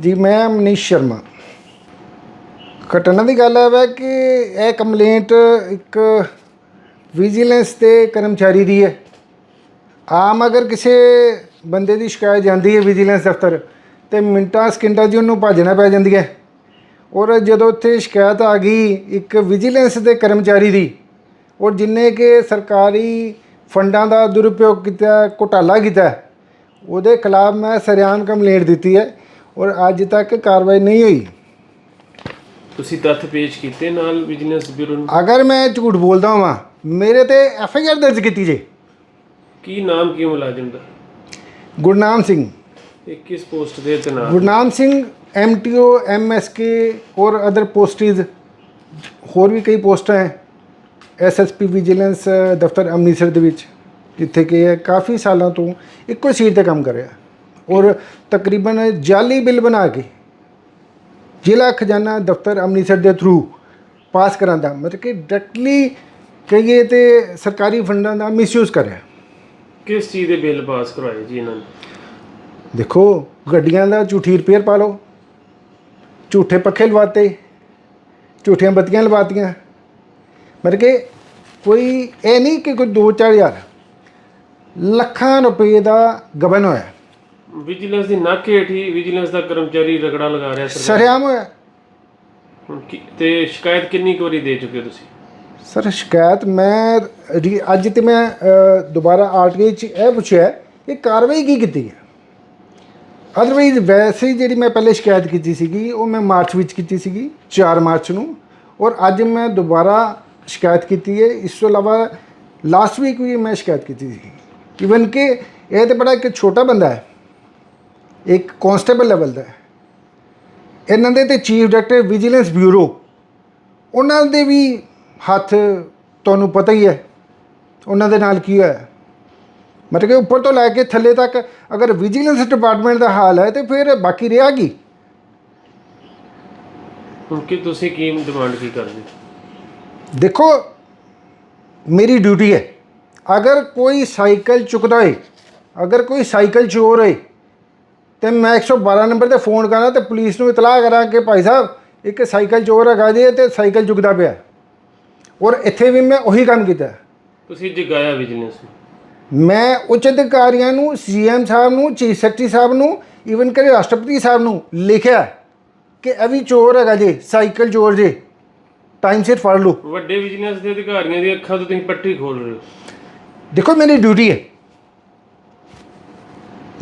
ਜੀ, ਮੈਂ ਮਨੀਸ਼ ਸ਼ਰਮਾ। ਘਟਨਾ ਦੀ ਗੱਲ ਹੈ ਵੈ ਕਿ ਇਹ ਕੰਪਲੇਂਟ ਇੱਕ ਵਿਜੀਲੈਂਸ ਦੇ ਕਰਮਚਾਰੀ ਦੀ ਹੈ। ਆਮ ਅਗਰ ਕਿਸੇ ਬੰਦੇ ਦੀ ਸ਼ਿਕਾਇਤ ਜਾਂਦੀ ਹੈ ਵਿਜੀਲੈਂਸ ਦਫ਼ਤਰ, ਤੇ ਮਿੰਟਾਂ, ਸਕਿੰਟਾਂ 'ਚ ਉਹਨੂੰ ਭੱਜਣਾ ਪੈ ਜਾਂਦੀ ਹੈ। ਔਰ ਜਦੋਂ ਉੱਥੇ ਸ਼ਿਕਾਇਤ ਆ ਗਈ ਇੱਕ ਵਿਜੀਲੈਂਸ ਦੇ ਕਰਮਚਾਰੀ ਦੀ, ਔਰ ਜਿੰਨੇ ਕਿ ਸਰਕਾਰੀ ਫੰਡਾਂ ਦਾ ਦੁਰਉਪਯੋਗ ਕੀਤਾ, ਘੁਟਾਲਾ ਕੀਤਾ, ਉਹਦੇ ਖਿਲਾਫ ਮੈਂ ਸਰਿਆਮ ਕੰਪਲੇਂਟ ਦਿੱਤੀ ਹੈ। ਔਰ ਅੱਜ ਤੱਕ ਕਾਰਵਾਈ ਨਹੀਂ ਹੋਈ। ਤੁਸੀਂ ਤੱਥ ਪੇਸ਼ ਕੀਤੇ ਨਾਲ ਵਿਜੀਲੈਂਸ ਬਿਊਰੋ ਨੂੰ? ਅਗਰ ਮੈਂ ਝੂਠ ਬੋਲਦਾ ਹਾਂ ਮੇਰੇ ਤੇ ਐਫ ਆਈ ਆਰ ਦਰਜ ਕੀਤੀ ਜੇ। ਕੀ ਨਾਮ ਕੀ ਮੁਲਾਜ਼ਮ ਦਾ? ਗੁਰਨਾਮ ਸਿੰਘ। ਇਹ ਕਿਸ ਪੋਸਟ ਦੇ ਤਨਾਤ Gurnam Singh M T O M S ਕੇ ਔਰ ਅਦਰ ਪੋਸਟਿਸ ਹੋਰ ਵੀ ਕਈ ਪੋਸਟਾਂ ਹੈ। ਐਸ ਐਸ ਪੀ ਵਿਜੀਲੈਂਸ ਦਫ਼ਤਰ ਅੰਮ੍ਰਿਤਸਰ ਦੇ ਵਿੱਚ ਜਿੱਥੇ ਕਿ ਇਹ ਕਾਫੀ ਸਾਲਾਂ ਤੋਂ ਇੱਕੋ ਸੀਟ ਤੇ ਕੰਮ ਕਰ ਰਿਹਾ। ਔਰ ਤਕਰੀਬਨ ਜਾਲੀ ਬਿੱਲ ਬਣਾ ਕੇ ਜ਼ਿਲ੍ਹਾ ਖਜ਼ਾਨਾ ਦਫ਼ਤਰ ਅੰਮ੍ਰਿਤਸਰ ਦੇ ਥਰੂ ਪਾਸ ਕਰਾਂਦਾ ਮਤਲਬ ਕਿ ਡਾਇਰੈਕਟਲੀ ਕਹੀਏ ਤੇ ਸਰਕਾਰੀ ਫੰਡਾਂ ਦਾ ਮਿਸਯੂਜ਼ ਕਰ ਰਿਹਾ। ਕਿਸ ਚੀਜ਼ ਦੇ ਬਿੱਲ ਪਾਸ ਕਰਵਾਏ ਜੀ ਇਹਨਾਂ ਨੇ? ਦੇਖੋ ਗੱਡੀਆਂ ਦਾ ਝੂਠੀ ਰਿਪੇਅਰ ਪਾ ਲਓ ਝੂਠੇ ਪੱਖੇ ਲਵਾਤੇ ਝੂਠੀਆਂ ਬੱਤੀਆਂ ਲਵਾਤੀਆਂ। ਮਤਲਬ ਕਿ ਕੋਈ ਇਹ ਨਹੀਂ ਕਿ ਕੋਈ 2-4 ਹਜ਼ਾਰ ਲੱਖਾਂ ਰੁਪਏ ਦਾ ਗਬਨ ਹੋਇਆ। ਵਿਜੀਲੈਂਸ ਦੀ ਨੱਕ ਹੇਠੀ ਵਿਜੀਲੈਂਸ ਦਾ ਕਰਮਚਾਰੀ ਰਗੜਾ ਲਗਾ ਰਿਹਾ ਸਰਕਾਰ। ਸਰਿਆਮ ਹੋਇਆ। ਹੁਣ ਕੀ- ਤੇ ਸ਼ਿਕਾਇਤ ਕਿੰਨੀ ਕੁ ਵਾਰੀ ਦੇ ਚੁੱਕੇ ਹੋ ਤੁਸੀਂ? ਸਰ ਸ਼ਿਕਾਇਤ ਮੈਂ ਰੀ- ਅੱਜ ਤੇ ਮੈਂ ਅ, ਦੁਬਾਰਾ ਆਰਟੀਆਈ ਚ ਇਹ ਪੁੱਛਿਆ ਇਹ ਕਾਰਵਾਈ ਕੀ ਕੀਤੀ ਹੈ। ਅਦਰਵਾਈਜ਼ ਵੈਸੇ ਹੀ ਜਿਹੜੀ ਮੈਂ ਪਹਿਲੇ ਸ਼ਿਕਾਇਤ ਕੀਤੀ ਸੀਗੀ ਉਹ ਮੈਂ ਮਾਰਚ ਵਿੱਚ ਕੀਤੀ ਸੀਗੀ 4 ਮਾਰਚ ਨੂੰ। ਔਰ ਅੱਜ ਮੈਂ ਦੁਬਾਰਾ ਸ਼ਿਕਾਇਤ ਕੀਤੀ ਹੈ। ਇਸ ਤੋਂ ਇਲਾਵਾ ਲਾਸਟ ਵੀਕ ਵੀ ਮੈਂ ਸ਼ਿਕਾਇਤ ਕੀਤੀ ਸੀ ਇਵਨ ਕਿ ਇਹ ਤੇ ਬੜਾ ਇੱਕ ਛੋਟਾ ਬੰਦਾ ਹੈ। ਇੱਕ ਕਨਸਟੇਬਲ ਲੈਵਲ ਦਾ ਇਹਨਾਂ ਦੇ ਤੇ ਚੀਫ ਡਾਇਰੈਕਟਰ ਵਿਜੀਲੈਂਸ ਬਿਊਰੋ ਉਹਨਾਂ ਦੇ ਵੀ ਹੱਥ ਤੁਹਾਨੂੰ ਪਤਾ ਹੀ ਹੈ ਉਹਨਾਂ ਦੇ ਨਾਲ ਕੀ ਹੋਇਆ ਮਤਲਬ ਕਿ ਉੱਪਰ ਤੋਂ ਲੈ ਕੇ ਥੱਲੇ ਤੱਕ ਅਗਰ ਵਿਜੀਲੈਂਸ ਡਿਪਾਰਟਮੈਂਟ ਦਾ ਹਾਲ ਹੈ ਤੇ ਫਿਰ ਬਾਕੀ ਰਿਹਾ ਕੀ? ਹੁਣ ਕੀ ਤੁਸੀਂ ਕੀ ਡਿਮਾਂਡ ਕੀ ਕਰਦੇ ਦੇਖੋ ਮੇਰੀ ਡਿਊਟੀ ਹੈ। ਅਗਰ ਕੋਈ ਸਾਈਕਲ ਚੁੱਕਦਾ ਹੈ ਅਗਰ ਕੋਈ ਸਾਈਕਲ ਚੋਰ ਹੈ ਤੇ ਮੈਂ 112 ਨੰਬਰ ਤੇ ਫੋਨ ਕਰਾਂ ਤੇ ਪੁਲਿਸ ਨੂੰ ਇਤਲਾਹ ਕਰਾਂ ਕਿ ਭਾਈ ਸਾਹਿਬ ਇੱਕ ਸਾਈਕਲ ਚੋਰ ਹੈਗਾ ਜੀ ਤੇ ਸਾਈਕਲ ਚੁੱਕਦਾ ਪਿਆ। ਔਰ ਇੱਥੇ ਵੀ ਮੈਂ ਉਹੀ ਕੰਮ ਕੀਤਾ। ਤੁਸੀਂ ਜਗਾਇਆ ਵਿਜੀਲੈਂਸ ਮੈਂ ਉੱਚ ਅਧਿਕਾਰੀਆਂ ਨੂੰ ਸੀਐਮ ਸਾਹਿਬ ਨੂੰ ਚੀਫ ਸੈਕਟਰੀ ਸਾਹਿਬ ਨੂੰ ਈਵਨ ਕਿ ਰਾਸ਼ਟਰਪਤੀ ਸਾਹਿਬ ਨੂੰ ਲਿਖਿਆ ਕਿ ਇਹ ਵੀ ਚੋਰ ਹੈਗਾ ਜੀ ਸਾਈਕਲ ਚੋਰ ਜੀ। ਟਾਈਮ ਸਿਰ ਫੜ ਲਓ। ਵੱਡੇ ਵਿਜੀਲੈਂਸ ਦੇ ਅਧਿਕਾਰੀਆਂ ਦੀ ਅੱਖਾਂ ਤੋਂ ਤੁਸੀਂ ਪੱਟੀ ਖੋਲ ਰਹੇ ਹੋ। ਦੇਖੋ ਮੇਰੀ ਡਿਊਟੀ ਹੈ।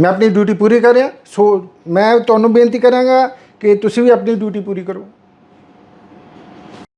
ਮੈਂ ਆਪਣੀ ਡਿਊਟੀ ਪੂਰੀ ਕਰ ਰਿਹਾ ਸੋ ਮੈਂ ਤੁਹਾਨੂੰ ਬੇਨਤੀ ਕਰਾਂਗਾ ਕਿ ਤੁਸੀਂ ਵੀ ਆਪਣੀ ਡਿਊਟੀ ਪੂਰੀ ਕਰੋ।